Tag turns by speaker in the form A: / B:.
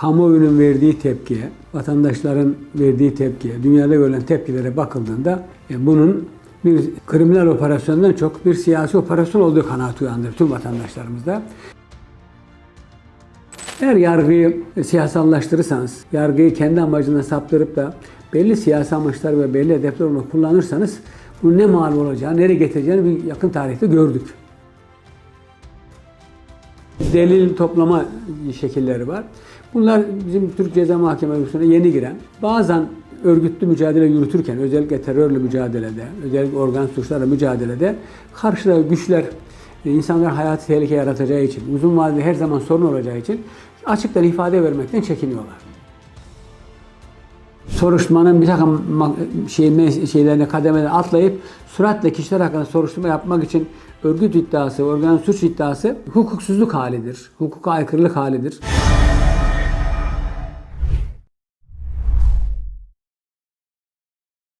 A: kamuoyunun verdiği tepkiye, vatandaşların verdiği tepkiye, dünyada görülen tepkilere bakıldığında e, bunun bir kriminal operasyondan çok bir siyasi operasyon olduğu kanaati uyandırır tüm vatandaşlarımızda. Eğer yargıyı siyasallaştırırsanız, yargıyı kendi amacına saptırıp da belli siyasi amaçlar ve belli hedefler uğruna kullanırsanız bunun ne mal olacağı, nereye getireceğini bir yakın tarihte gördük. Delil toplama şekilleri var. Bunlar bizim Türk Ceza Mahkemesi'ne yeni giren, bazen örgütlü mücadele yürütürken, özellikle terörle mücadelede, özellikle organ suçlarla mücadelede karşıda güçler e, insanlar hayatı tehlike yaratacağı için, uzun vadede her zaman sorun olacağı için açıktan ifade vermekten çekiniyorlar. Soruşturmanın bir takım şey, şeylerine kademeden atlayıp süratle kişiler hakkında soruşturma yapmak için örgüt iddiası, organ suç iddiası hukuksuzluk halidir. Hukuka aykırılık halidir.